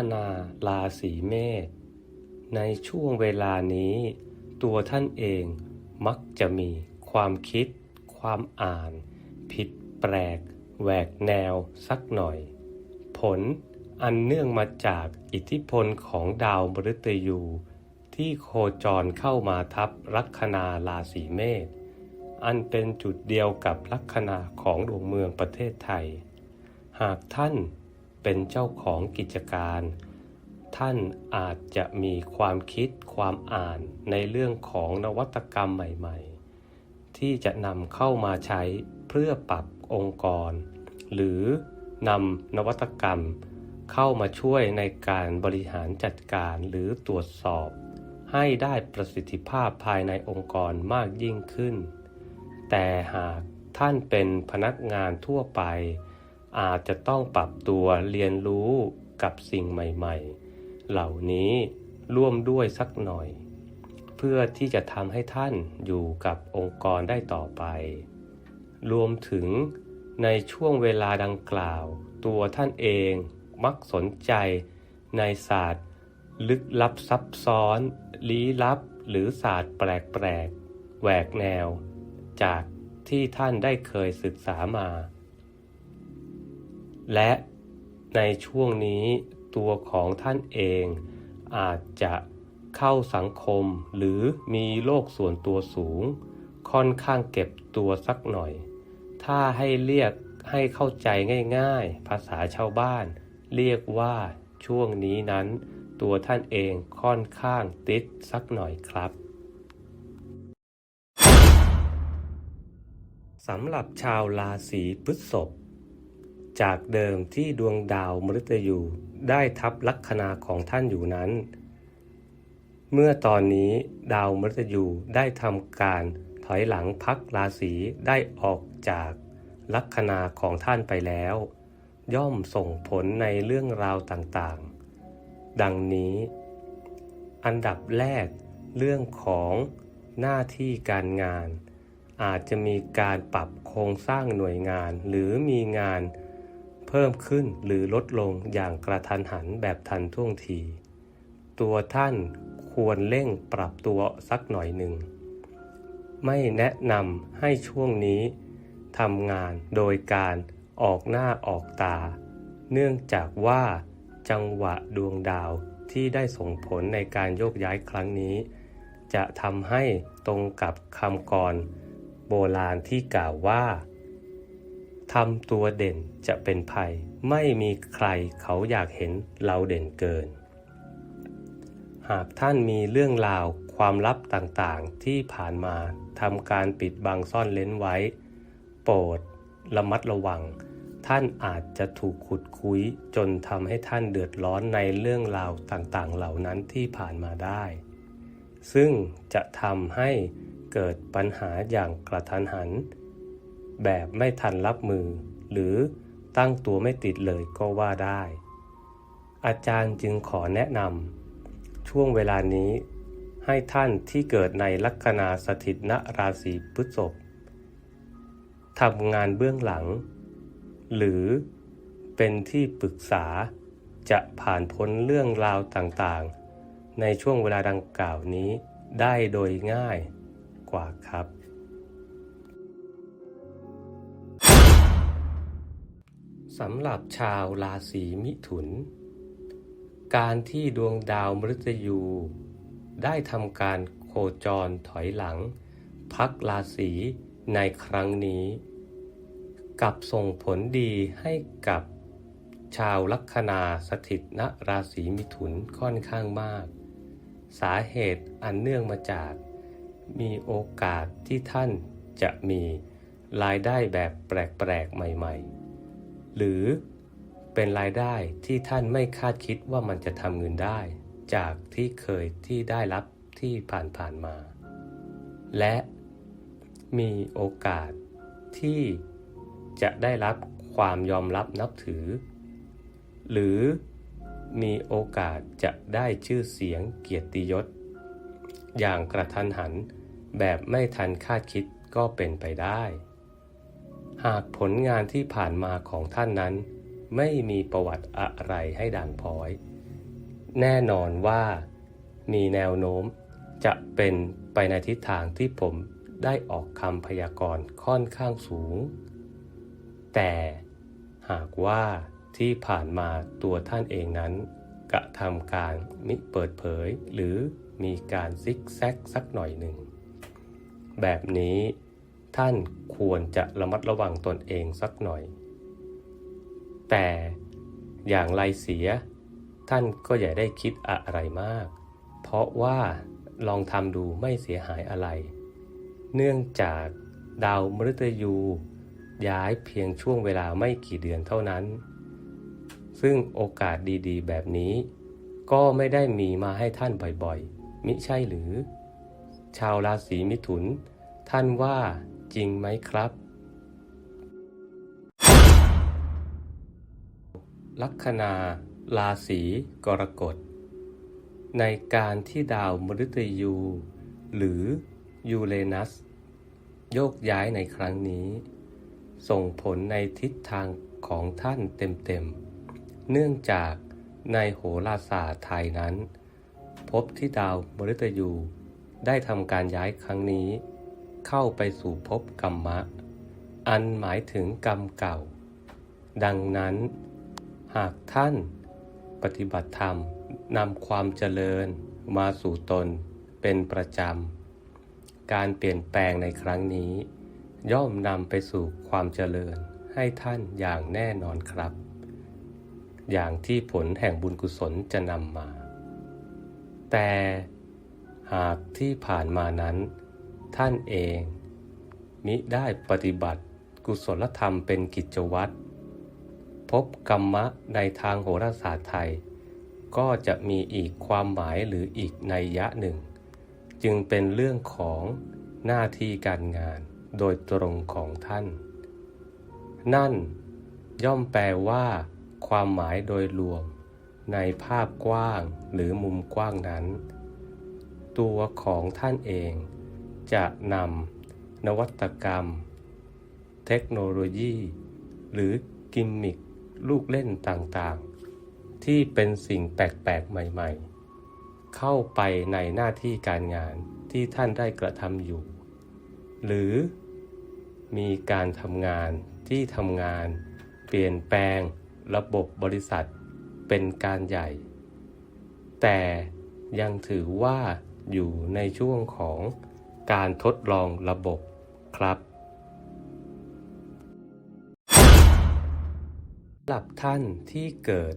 ลัคนาราศีเมษในช่วงเวลานี้ ตัวท่านเองมักจะมีความคิด ความอ่าน ผิดแปลกแหวกแนวสักหน่อย ผลอันเนื่องมาจากอิทธิพลของดาวมฤตยู ที่โคจรเข้ามาทับลัคนาราศีเมษอันเป็นจุดเดียวกับลัคนาของดวงเมืองประเทศไทย หากท่าน เป็นเจ้าของกิจการ ท่านอาจจะมีความคิดความอ่านในเรื่องของนวัตกรรมใหม่ ๆ ที่จะนำเข้ามาใช้เพื่อปรับองค์กร หรือนำนวัตกรรมเข้ามาช่วยในการบริหารจัดการหรือตรวจสอบ ให้ได้ประสิทธิภาพภายในองค์กรมากยิ่งขึ้น แต่หากท่านเป็นพนักงานทั่วไป อาจจะต้องปรับตัวเรียนรู้กับสิ่งใหม่ ๆ เหล่านี้ร่วมด้วยสักหน่อย เพื่อที่จะทำให้ท่านอยู่กับองค์กรได้ต่อไป รวมถึงในช่วงเวลาดังกล่าว ตัวท่านเองมักสนใจในศาสตร์ ลึกลับซับซ้อน ลี้ลับ หรือศาสตร์แปลกๆแหวกแนว จากที่ท่านได้เคยศึกษามา และในช่วงนี้ตัวของท่านเองอาจจะเข้าสังคมหรือมีโลกส่วนตัวสูง ค่อนข้างเก็บตัวสักหน่อย ถ้าให้เรียกให้เข้าใจง่ายๆ ภาษาชาวบ้าน เรียกว่าช่วงนี้นั้น ตัวท่านเองค่อนข้างติดสักหน่อยครับสำหรับชาวราศีพฤษภ จากเดิมที่ดวงดาวมฤตยูได้ทับลัคนาของท่านอยู่นั้น เมื่อตอนนี้ดาวมฤตยูได้ทำการถอยหลังพักราศีได้ออกจากลัคนาของท่านไปแล้ว ย่อมส่งผลในเรื่องราวต่างๆ ดังนี้ อันดับแรกเรื่องของหน้าที่การงาน อาจจะมีการปรับโครงสร้างหน่วยงานหรือมีงาน เพิ่มขึ้นหรือลดลงอย่างกระทันหันแบบทันท่วงที ตัวท่านควรเร่งปรับตัวสักหน่อยหนึ่ง ไม่แนะนำให้ช่วงนี้ทำงานโดยการออกหน้าออกตา เนื่องจากว่าจังหวะดวงดาวที่ได้ส่งผลในการโยกย้ายครั้งนี้ จะทำให้ตรงกับคำกรโบราณที่กล่าวว่า ทำตัวเด่นจะเป็นภัย ไม่มีใครเขาอยากเห็นเราเด่นเกิน หากท่านมีเรื่องราวความลับต่างๆ ที่ผ่านมาทำการปิดบังซ่อนเล้นไว้ โปรดระมัดระวัง ท่านอาจจะถูกขุดคุยจนทำให้ท่านเดือดร้อนในเรื่องราวต่างๆ เหล่านั้นที่ผ่านมาได้ ซึ่งจะทำให้เกิดปัญหาอย่างกระทันหัน แบบไม่ทันรับมือ หรือตั้งตัวไม่ติดเลยก็ว่าได้ อาจารย์จึงขอแนะนำช่วงเวลานี้ให้ท่านที่เกิดในลัคนาสถิตณราศีพฤษภทำงานเบื้องหลัง หรือเป็นที่ปรึกษาจะผ่านพ้นเรื่องราวต่างๆ ในช่วงเวลาดังกล่าวนี้ได้โดยง่ายกว่าครับ สำหรับชาวราศีมิถุน การที่ดวงดาวมฤตยู ได้ทำการโคจรถอยหลัง พักราศีในครั้งนี้ กับส่งผลดีให้กับชาวลัคนาสถิตณราศีมิถุนค่อนข้างมาก สาเหตุอันเนื่องมาจากมีโอกาสที่ท่านจะมีรายได้แบบแปลกๆ ใหม่ ๆ หรือเป็นรายได้ที่ท่านไม่คาดคิดว่ามันจะทำเงินได้ จากที่เคยที่ได้รับที่ผ่านๆมา และมีโอกาสที่จะได้รับความยอมรับนับถือ หรือมีโอกาสจะได้ชื่อเสียงเกียรติยศ อย่างกระทันหันแบบไม่ทันคาดคิดก็เป็นไปได้ หากผลงานที่ผ่านมาของท่านนั้น ไม่มีประวัติอะไรให้ด่างพ้อย แน่นอนว่ามีแนวโน้มจะเป็นไปในทิศทางที่ผมได้ออกคำพยากรณ์ค่อนข้างสูง แต่หากว่าที่ผ่านมาตัวท่านเองนั้น กระทำการมิเปิดเผยหรือมีการซิกแซกสักหน่อยหนึ่ง แบบนี้ ท่านควรจะระมัดระวังตนเองสักหน่อย แต่อย่างไรเสีย ท่านก็อย่าได้คิดอะไรมาก เพราะว่าลองทำดูไม่เสียหายอะไร เนื่องจากดาวมฤตยูย้ายเพียงช่วงเวลาไม่กี่เดือนเท่านั้น ซึ่งโอกาสดีๆ แบบนี้ ก็ไม่ได้มีมาให้ท่านบ่อยๆ มิใช่หรือ ชาวราศีมิถุน ท่านว่า จริงไหมครับ ลัคนาราศีกรกฎ ในการที่ดาวมฤตยู หรือยูเรนัส โยกย้ายในครั้งนี้ ส่งผลในทิศทางของท่านเต็มๆ เนื่องจากในโหราศาสตร์ไทยนั้น พบที่ดาวมฤตยูได้ทำการย้ายครั้งนี้ เข้าไปสู่ภพกรรมะ อันหมายถึงกรรมเก่า ดังนั้น หากท่านปฏิบัติธรรมนำความเจริญมาสู่ตนเป็นประจำ การเปลี่ยนแปลงในครั้งนี้ ย่อมนำไปสู่ความเจริญให้ท่านอย่างแน่นอนครับ อย่างที่ผลแห่งบุญกุศลจะนำมา แต่หากที่ผ่านมานั้น ท่านเอง มิได้ปฏิบัติกุศลธรรมเป็นกิจวัตร พบกรรมะในทางโหราศาสตร์ไทย ก็จะมีอีกความหมายหรืออีกนัยยะหนึ่ง จึงเป็นเรื่องของหน้าที่การงานโดยตรงของท่าน นั่นย่อมแปลว่า ความหมายโดยรวม ในภาพกว้างหรือมุมกว้างนั้น ตัวของท่านเอง จะนำนวัตกรรม เทคโนโลยี หรือกิมมิคลูกเล่นต่างๆ ที่เป็นสิ่งแปลกๆ ใหม่ ๆ เข้าไปในหน้าที่การงานที่ท่านได้กระทำอยู่ หรือมีการทำงานที่ทำงาน เปลี่ยนแปลงระบบบริษัทเป็นการใหญ่ แต่ยังถือว่าอยู่ในช่วงของ การทดลองระบบครับสำหรับท่านที่เกิด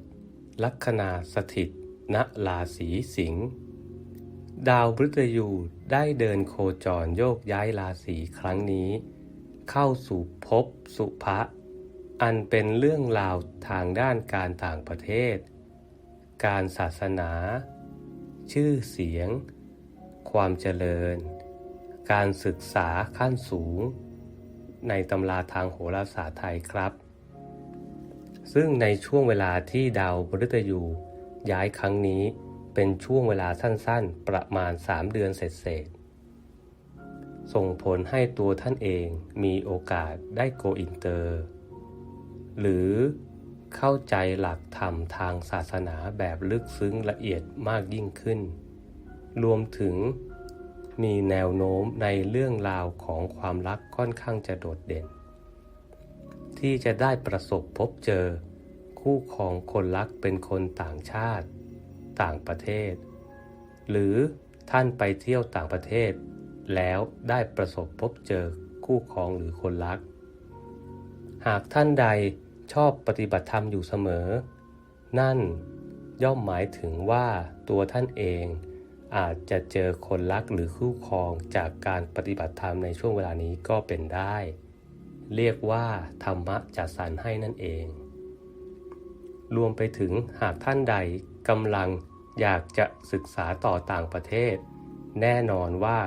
ลัคนาสถิตณราศีสิงห์ดาวพฤตยูได้เดินโคจรโยกย้ายราศีครั้งนี้ เข้าสู่ภพสุภะอันเป็นเรื่องราวทางด้านการต่างประเทศ การศาสนา ชื่อเสียง ความเจริญ การศึกษาขั้นสูง ในตำราทางโหราศาสตร์ไทยครับ ซึ่งในช่วงเวลาที่ดาวพฤตยูย้ายครั้งนี้เป็นช่วงเวลาสั้นๆ ประมาณ 3 เดือนเศษๆส่งผลให้ตัวท่านเองมีโอกาสได้โกอินเตอร์ หรือเข้าใจหลักธรรมทางศาสนาแบบลึกซึ้งละเอียดมากยิ่งขึ้น รวมถึง มีแนวโน้มในเรื่องราวของความรักค่อนข้างจะโดดเด่น ที่จะได้ประสบพบเจอ คู่ของคนรักเป็นคนต่างชาติ ต่างประเทศ หรือท่านไปเที่ยวต่างประเทศ แล้วได้ประสบพบเจอคู่ครองหรือคนรัก หากท่านใดชอบปฏิบัติธรรมอยู่เสมอ นั่นย่อมหมายถึงว่าตัวท่านเอง อาจจะเจอคนรักหรือคู่ครองจากการปฏิบัติธรรมในช่วงเวลานี้ก็เป็นได้ เรียกว่าธรรมะจัดสรรให้นั่นเอง รวมไปถึงหากท่านใดกำลังอยากจะศึกษาต่อต่างประเทศ แน่นอนว่า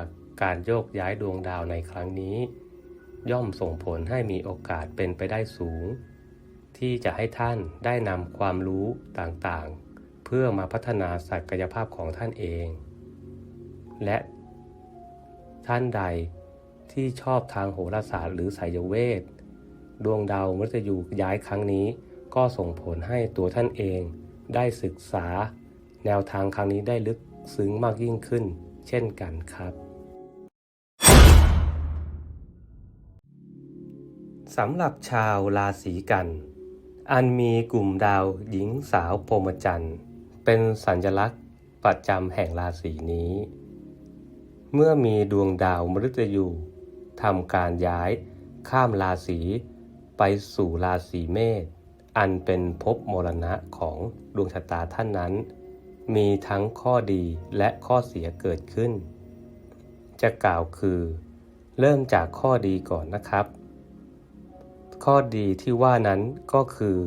การโยกย้ายดวงดาวในครั้งนี้ ย่อมส่งผลให้มีโอกาสเป็นไปได้สูง ที่จะให้ท่านได้นำความรู้ต่างๆ เพื่อมาพัฒนาศักยภาพของท่านเอง และท่านใดที่ชอบทางโหราศาสตร์หรือไสยเวท ดวงดาวมฤตยูย้ายครั้งนี้ ก็ส่งผลให้ตัวท่านเองได้ศึกษา แนวทางครั้งนี้ได้ลึกซึ้งมากยิ่งขึ้น เช่นกันครับสำหรับชาวราศีกัน อันมีกลุ่มดาวหญิงสาวพรหมจันทร์ เป็นสัญลักษณ์ประจำแห่งราศีนี้ เมื่อมีดวงดาวมฤตยูทำการย้ายข้ามราศีไปสู่ราศีเมษอันเป็นภพมรณะของดวงชะตาท่านนั้น มีทั้งข้อดีและข้อเสียเกิดขึ้น จะกล่าวคือ เริ่มจากข้อดีก่อนนะครับ ข้อดีที่ว่านั้นก็คือ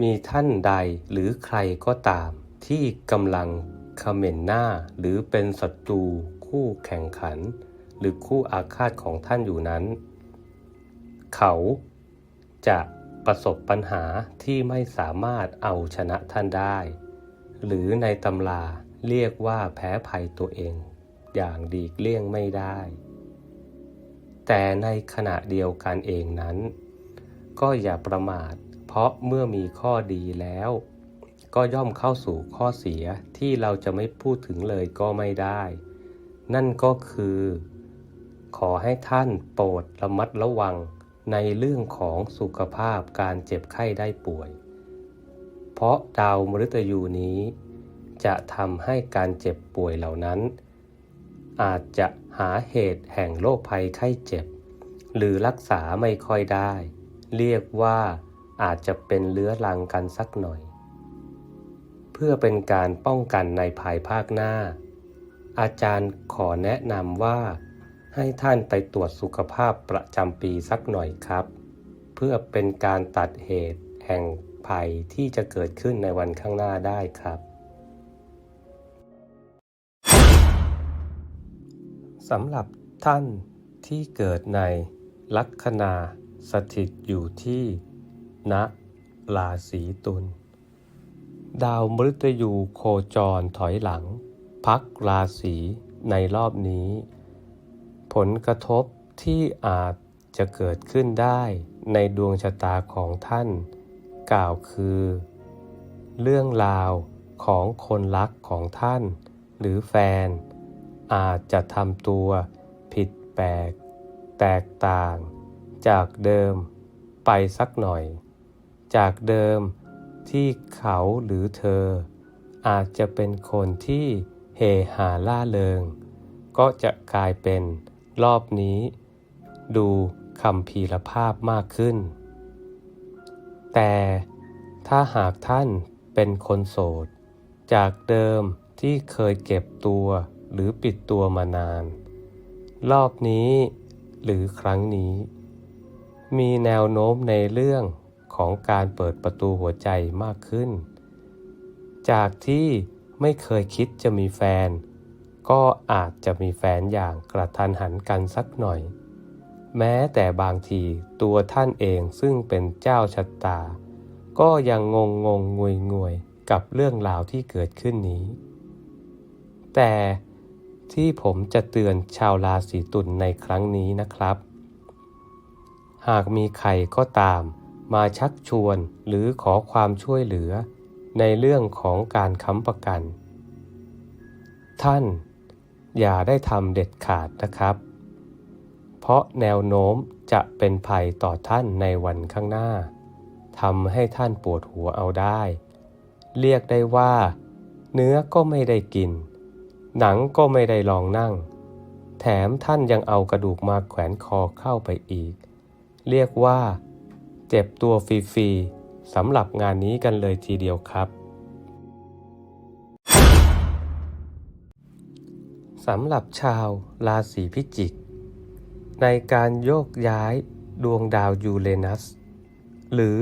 มีท่านใดหรือใครก็ตามที่กำลัง เขม่นหน้าหรือเป็นศัตรูคู่แข่งขัน หรือคู่อาฆาตของท่านอยู่นั้น เขาจะประสบปัญหาที่ไม่สามารถเอาชนะท่านได้ หรือในตำราเรียกว่าแพ้ภัยตัวเอง อย่างดีกเลี่ยงไม่ได้ แต่ในขณะเดียวกันเองนั้น ก็อย่าประมาทเพราะเมื่อมีข้อดีแล้ว ก็ย่อมเข้าสู่ข้อเสียที่เราจะไม่พูดถึงเลยก็ไม่ได้ นั่นก็คือ ขอให้ท่านโปรดระมัดระวังในเรื่องของสุขภาพการเจ็บไข้ได้ป่วย เพราะดาวมฤตยูนี้ จะทำให้การเจ็บป่วยเหล่านั้น อาจจะหาเหตุแห่งโรคภัยไข้เจ็บ หรือรักษาไม่ค่อยได้ เรียกว่าอาจจะเป็นเลื้อรังกันสักหน่อย พื่อเป็นการป้องกันในภายภาคหน้า อาจารย์ขอแนะนำว่า ให้ท่านไปตรวจสุขภาพประจำปีสักหน่อยครับ เพื่อเป็นการตัดเหตุแห่งภัยที่จะเกิดขึ้นในวันข้างหน้าได้ครับ สำหรับท่านที่เกิดในลัคนาสถิตอยู่ที่ณราศีตุล ดาวมฤตยูโคจรถอยหลัง พักราศีในรอบนี้ ผลกระทบที่อาจจะเกิดขึ้นได้ในดวงชะตาของท่าน กล่าวคือ เรื่องราวของคนรักของท่าน หรือแฟน อาจจะทำตัวผิดแปลก แตกต่าง จากเดิมไปสักหน่อย จากเดิม ที่เขาหรือเธอ อาจจะเป็นคนที่เฮหาล่าเริง ก็จะกลายเป็นรอบนี้ ดูคำพีรภาพมากขึ้น แต่ถ้าหากท่านเป็นคนโสด จากเดิมที่เคยเก็บตัวหรือปิดตัวมานาน รอบนี้หรือครั้งนี้ มีแนวโน้มในเรื่อง ของการเปิดประตูหัวใจมากขึ้น จากที่ไม่เคยคิดจะมีแฟน ก็อาจจะมีแฟนอย่างกระทันหันกันสักหน่อย แม้แต่บางทีตัวท่านเองซึ่งเป็นเจ้าชะตา ก็ยังงงงงงวยงวยกับเรื่องราวที่เกิดขึ้นนี้ แต่ที่ผมจะเตือนชาวราศีตุลในครั้งนี้นะครับ หากมีใครก็ตาม มาชักชวนหรือขอความช่วยเหลือ ในเรื่องของการค้ำประกัน ท่านอย่าได้ทำเด็ดขาดนะครับ เพราะแนวโน้มจะเป็นภัยต่อท่านในวันข้างหน้าทำให้ท่านปวดหัวเอาได้ เรียกได้ว่า เนื้อก็ไม่ได้กิน หนังก็ไม่ได้ลองนั่ง แถมท่านยังเอากระดูกมาแขวนคอเข้าไปอีก เรียกว่า เจ็บตัวฟรีๆสำหรับงานนี้กันเลยทีเดียวครับสำหรับชาวราศีพิจิก ในการโยกย้ายดวงดาวยูเรนัส หรือ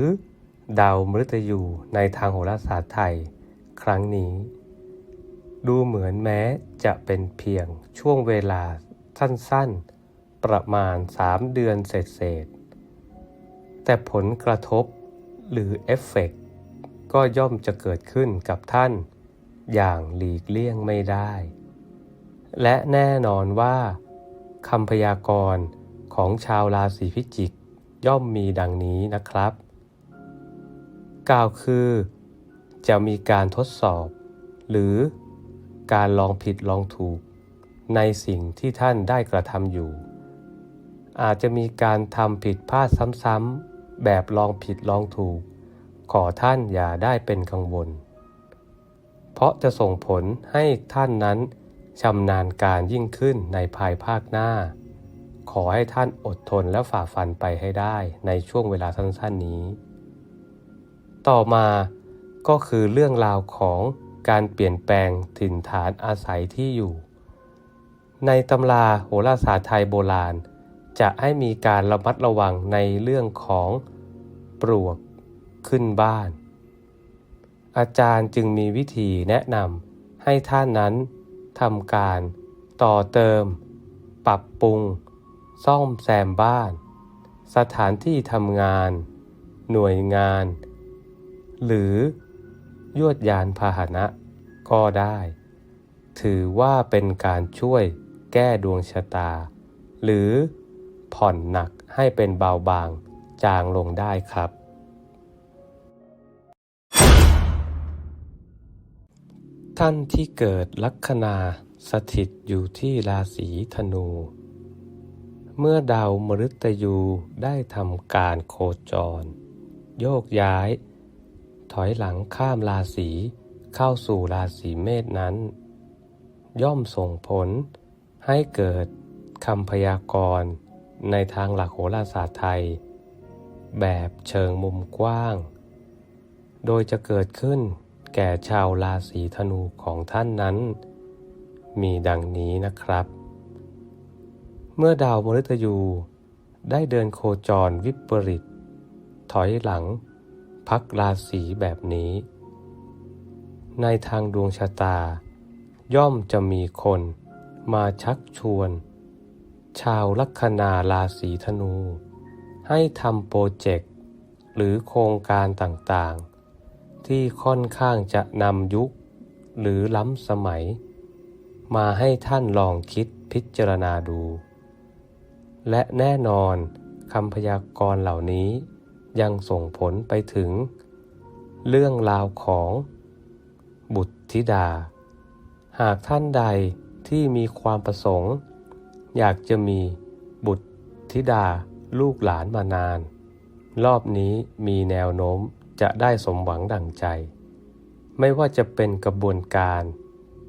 ดาวมฤตยูในทางโหราศาสตร์ไทย ครั้งนี้ ดูเหมือนแม้จะเป็นเพียงช่วงเวลาสั้นๆ ประมาณ 3 เดือนเศษ แต่ผลกระทบหรือเอฟเฟกต์ก็ย่อมจะเกิดขึ้นกับท่าน อย่างหลีกเลี่ยงไม่ได้ และแน่นอนว่าคำพยากรณ์ของชาวราศีพิจิกย่อมมีดังนี้นะครับ กล่าวคือ จะมีการทดสอบ หรือการลองผิดลองถูก ในสิ่งที่ท่านได้กระทำอยู่ อาจจะมีการทำผิดพลาดซ้ำๆ แบบลองผิดลองถูก ขอท่านอย่าได้เป็นกังวล เพราะจะส่งผลให้ท่านนั้นชำนาญการยิ่งขึ้นในภายภาคหน้า ขอให้ท่านอดทนและฝ่าฟันไปให้ได้ในช่วงเวลาสั้นๆนี้ ต่อมาก็คือเรื่องราวของการเปลี่ยนแปลงถิ่นฐานอาศัยที่อยู่ ในตำราโหราศาสตร์ไทยโบราณ จะให้มีการระมัดระวังในเรื่องของปลวกขึ้นบ้าน อาจารย์จึงมีวิธีแนะนำให้ท่านนั้นทำการต่อเติม ปรับปรุง ซ่อมแซมบ้าน สถานที่ทำงาน หน่วยงาน หรือยวดยานพาหนะก็ได้ ถือว่าเป็นการช่วยแก้ดวงชะตา หรือ ผ่อนหนักให้เป็นเบาบางจางลงได้ครับ ท่านที่เกิดลัคนาสถิตอยู่ที่ราศีธนู เมื่อดาวมฤตยูได้ทำการโคจร โยกย้าย ถอยหลังข้ามราศีเข้าสู่ราศีเมษนั้น ย่อมส่งผลให้เกิดคำพยากรณ์ ในทางหลักโหราศาสตร์ไทย แบบเชิงมุมกว้าง โดยจะเกิดขึ้นแก่ชาวราศีธนูของท่านนั้น มีดังนี้นะครับ เมื่อดาวมฤตยูได้เดินโคจรวิปริต ถอยหลัง พักราศีแบบนี้ ในทางดวงชะตา ย่อมจะมีคนมาชักชวน ชาวลัคนาราศีธนู ให้ทำโปรเจกต์ หรือโครงการต่างๆ ที่ค่อนข้างจะนำยุค หรือล้ำสมัย มาให้ท่านลองคิดพิจารณาดู และแน่นอนคำพยากรณ์เหล่านี้ยังส่งผลไปถึง เรื่องราวของ บุตรธิดา หากท่านใดที่มีความประสงค์ อยากจะมีบุตรธิดาลูกหลานมานาน รอบนี้มีแนวโน้มจะได้สมหวังดั่งใจ ไม่ว่าจะเป็นกระบวนการ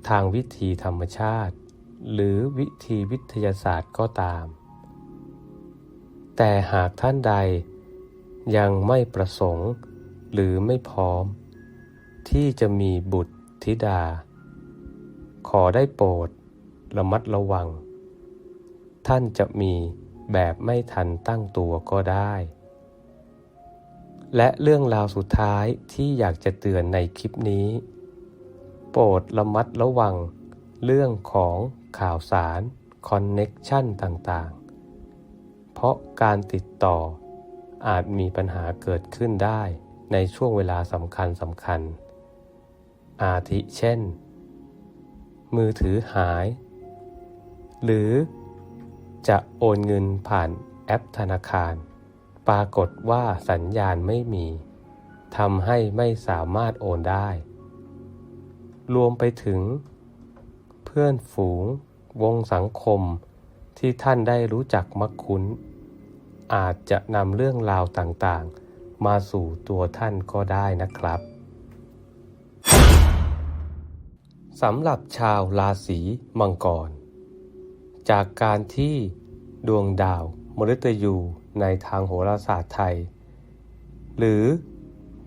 ทางวิธีธรรมชาติ หรือวิธีวิทยาศาสตร์ก็ตาม แต่หากท่านใดยังไม่ประสงค์หรือไม่พร้อม ที่จะมีบุตรธิดา ขอได้โปรดระมัดระวัง ท่านจะมีแบบไม่ทันตั้งตัวก็ได้ และเรื่องราวสุดท้ายที่อยากจะเตือนในคลิปนี้ โปรดระมัดระวังเรื่องของข่าวสารคอนเน็กชันต่างๆ เพราะการติดต่ออาจมีปัญหาเกิดขึ้นได้ในช่วงเวลาสำคัญสำคัญ อาทิเช่น มือถือหาย หรือ จะโอนเงินผ่านแอปธนาคาร ปรากฏว่าสัญญาณไม่มีทำให้ไม่สามารถโอนได้ รวมไปถึง เพื่อนฝูง วงสังคมที่ท่านได้รู้จักมักคุ้น อาจจะนำเรื่องราวต่างๆ มาสู่ตัวท่านก็ได้นะครับสำหรับชาวราศีมังกร จากการที่ดวงดาวมฤตยูในทางโหราศาสตร์ไทย หรือ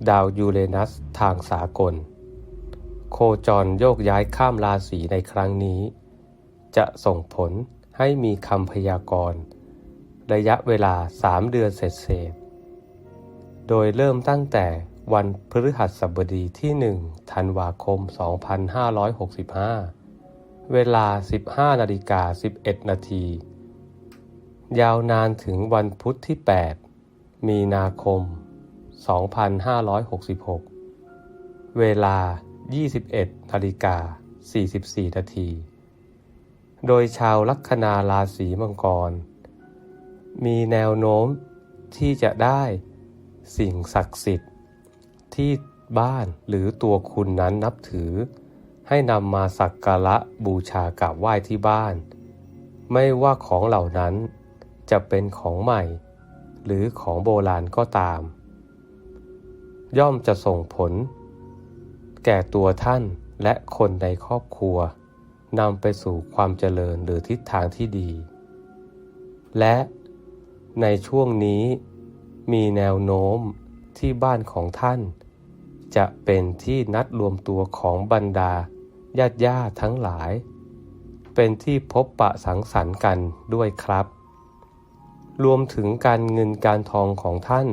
ดาวยูเรนัสทางสากล โคจรโยกย้ายข้ามราศีในครั้งนี้ จะส่งผลให้มีคำพยากรณ์ระยะเวลา 3 เดือนเศษโดยเริ่มตั้งแต่วันพฤหัสบดีที่ 1 ธันวาคม 2565 เวลา 15นาฬิกา11 นาที ยาวนานถึงวันพุธที่ 8 มีนาคม 2566 เวลา 21นาฬิกา44 นาที โดยชาวลัคนาราศีมังกร มีแนวโน้มที่จะได้สิ่งศักดิ์สิทธิ์ที่บ้านหรือตัวคุณนั้นนับถือ ให้นำมาสักการะบูชากราบไหว้ที่บ้าน ไม่ว่าของเหล่านั้นจะเป็นของใหม่ หรือของโบราณก็ตาม ย่อมจะส่งผล แก่ตัวท่านและคนในครอบครัวนำไปสู่ความเจริญหรือทิศทางที่ดี และในช่วงนี้มีแนวโน้มที่บ้านของท่าน จะเป็นที่นัดรวมตัวของบรรดา ญาติญาติทั้งหลาย เป็นที่พบปะสังสรรค์กันด้วยครับ รวมถึงการเงินการทองของท่าน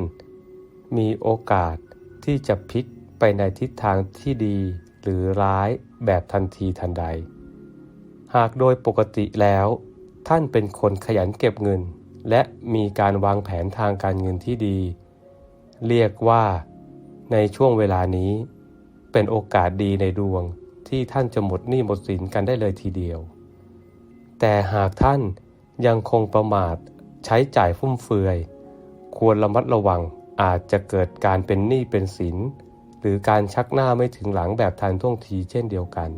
มีโอกาสที่จะพลิกไปในทิศทางที่ดีหรือร้ายแบบทันทีทันใด หากโดยปกติแล้ว ท่านเป็นคนขยันเก็บเงิน และมีการวางแผนทางการเงินที่ดี เรียกว่าในช่วงเวลานี้เป็นโอกาสดีในดวง ที่ท่านจะหมดหนี้หมดสินกันได้เลยทีเดียว แต่หากท่านยังคงประมาทใช้จ่ายฟุ่มเฟือย ควรระมัดระวังอาจจะเกิดการเป็นหนี้เป็นสิน หรือการชักหน้าไม่ถึงหลังแบบทันท่วงทีเช่นเดียวกัน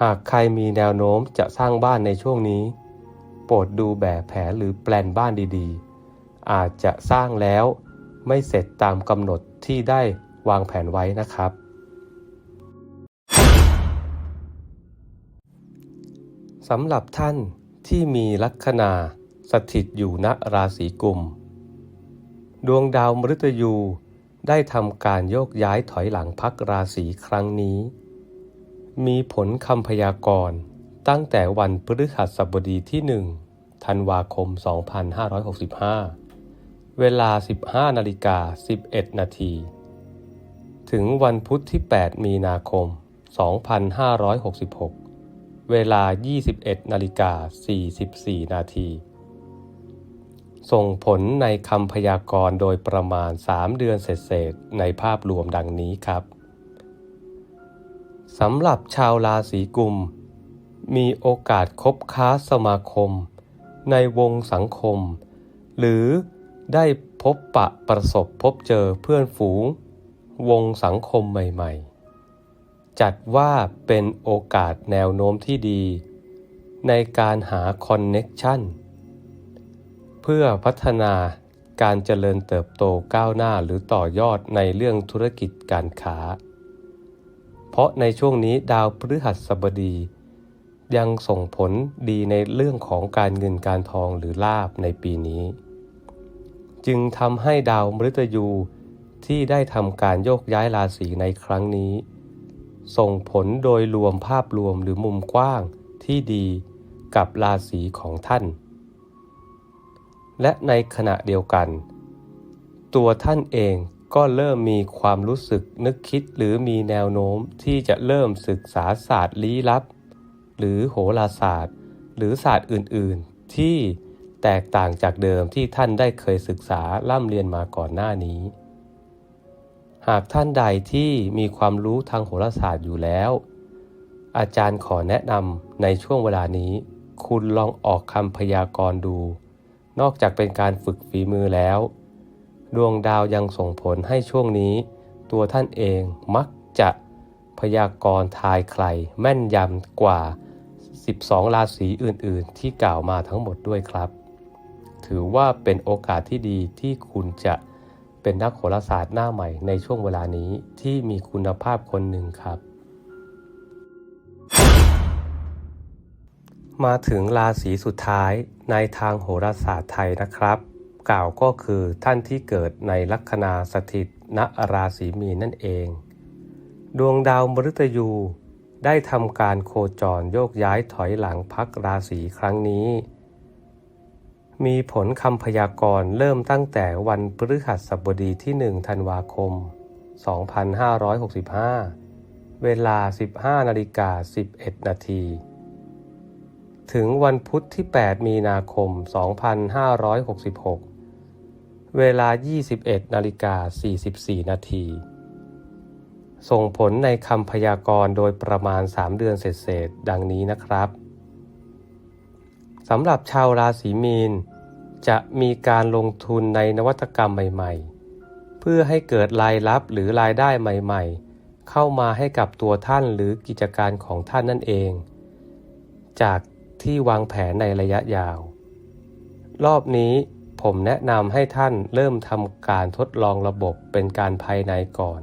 หากใครมีแนวโน้มจะสร้างบ้านในช่วงนี้ โปรดดูแบบแผนหรือแปลนบ้านดีๆ อาจจะสร้างแล้วไม่เสร็จตามกำหนดที่ได้วางแผนไว้นะครับ สำหรับท่านที่มีลัคนาสถิตอยู่ณราศีกุม ดวงดาวมฤตยูได้ทำการโยกย้ายถอยหลังพักราศีครั้งนี้ มีผลคำพยากรณ์ตั้งแต่วันพฤหัสบดีที่ 1 ธันวาคม 2565 เวลา 15นาฬิกา11 นาที ถึงวันพุธที่ 8 มีนาคม 2566 เวลา 21นาฬิกา44 นาที ส่งผลในคำพยากรณ์โดยประมาณ 3 เดือนเศษในภาพรวมดังนี้ครับสำหรับชาวราศีกุม มีโอกาสคบค้าสมาคม ในวงสังคม หรือได้พบปะประสบพบเจอเพื่อนฝูง วงสังคมใหม่ ๆ จัดว่าเป็นโอกาสแนวโน้มที่ดี ในการหาคอนเน็กชันเพื่อพัฒนาการเจริญเติบโตก้าวหน้าหรือต่อยอดในเรื่องธุรกิจการค้า เพราะในช่วงนี้ดาวพฤหัสบดี ยังส่งผลดีในเรื่องของการเงินการทองหรือลาบในปีนี้ จึงทำให้ดาวมฤตยูที่ได้ทำการโยกย้ายราศีในครั้งนี้ ส่งผลโดยรวมภาพรวมหรือมุมกว้างที่ดีกับราศีของท่าน และในขณะเดียวกัน ตัวท่านเองก็เริ่มมีความรู้สึกนึกคิดหรือมีแนวโน้มที่จะเริ่มศึกษาศาสตร์ลี้ลับ หรือโหราศาสตร์ หรือศาสตร์อื่นๆ ที่แตกต่างจากเดิมที่ท่านได้เคยศึกษาล่ำเรียนมาก่อนหน้านี้ หากท่านใดที่มีความรู้ทางโหราศาสตร์อยู่แล้ว อาจารย์ขอแนะนำในช่วงเวลานี้ คุณลองออกคำพยากรณ์ดู นอกจากเป็นการฝึกฝีมือแล้ว ดวงดาวยังส่งผลให้ช่วงนี้ ตัวท่านเองมักจะพยากรณ์ทายใครแม่นยำกว่า 12 ราศีอื่น ๆ ที่กล่าวมาทั้งหมดด้วยครับ ถือว่าเป็นโอกาสที่ดีที่คุณจะ เป็นนักโหราศาสตร์หน้าใหม่ในช่วงเวลานี้ที่มีคุณภาพคนหนึ่งครับ มาถึงราศีสุดท้ายในทางโหราศาสตร์ไทยนะครับ กล่าวก็คือท่านที่เกิดในลัคนาสถิตณราศีมีนนั่นเอง ดวงดาวมฤตยูได้ทำการโคจรโยกย้ายถอยหลังพักราศีครั้งนี้ มีผลคำพยากรณ์เริ่มตั้งแต่วันพฤหัสบดีที่ 1 ธันวาคม 2565 เวลา 15นาฬิกา11 นาที ถึงวันพุธที่ 8 มีนาคม 2566 เวลา 21นาฬิกา44 นาที ส่งผลในคำพยากรณ์โดยประมาณ 3 เดือนเศษๆดังนี้นะครับสำหรับชาวราศีมีน จะมีการลงทุนในนวัตกรรมใหม่ ๆ เพื่อให้เกิดรายรับหรือรายได้ใหม่ ๆ เข้ามาให้กับตัวท่านหรือกิจการของท่านนั่นเอง จากที่วางแผนในระยะยาว รอบนี้ผมแนะนำให้ท่านเริ่มทำการทดลองระบบเป็นการภายในก่อน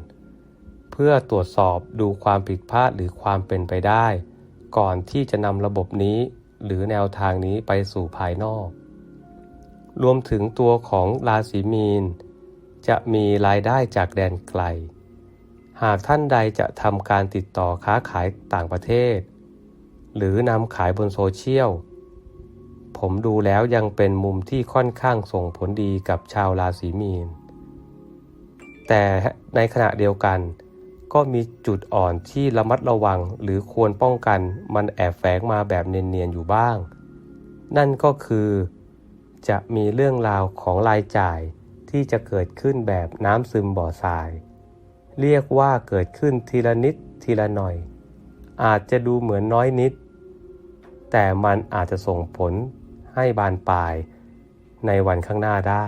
เพื่อตรวจสอบดูความผิดพลาดหรือความเป็นไปได้ ก่อนที่จะนำระบบนี้หรือแนวทางนี้ไปสู่ภายนอก รวมถึงตัวของราศีมีน จะมีรายได้จากแดนไกล หากท่านใดจะทำการติดต่อค้าขายต่างประเทศ หรือนำขายบนโซเชียล ผมดูแล้วยังเป็นมุมที่ค่อนข้างส่งผลดีกับชาวราศีมีน แต่ในขณะเดียวกันก็มีจุดอ่อนที่ระมัดระวังหรือควรป้องกันมันแอบแฝงมาแบบเนียนๆอยู่บ้าง นั่นก็คือ จะมีเรื่องราวของรายจ่ายที่จะเกิดขึ้นแบบน้ำซึมบ่อทราย เรียกว่าเกิดขึ้นทีละนิดทีละหน่อย อาจจะดูเหมือนน้อยนิด แต่มันอาจจะส่งผลให้บานปลายในวันข้างหน้าได้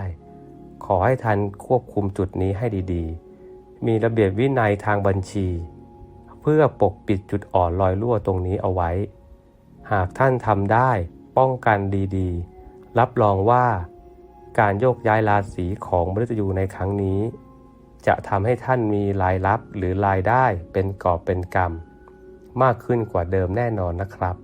ขอให้ทันควบคุมจุดนี้ให้ดีๆ มีระเบียบวินัยทางบัญชี เพื่อปกปิดจุดอ่อนรอยรั่วตรงนี้เอาไว้ หากท่านทำได้ป้องกันดีๆ รับรองว่าการโยกย้ายราศีของมฤตยูในครั้งนี้ จะทำให้ท่านมีรายรับหรือรายได้เป็นกอบเป็นกำมากขึ้นกว่าเดิมแน่นอนนะครับ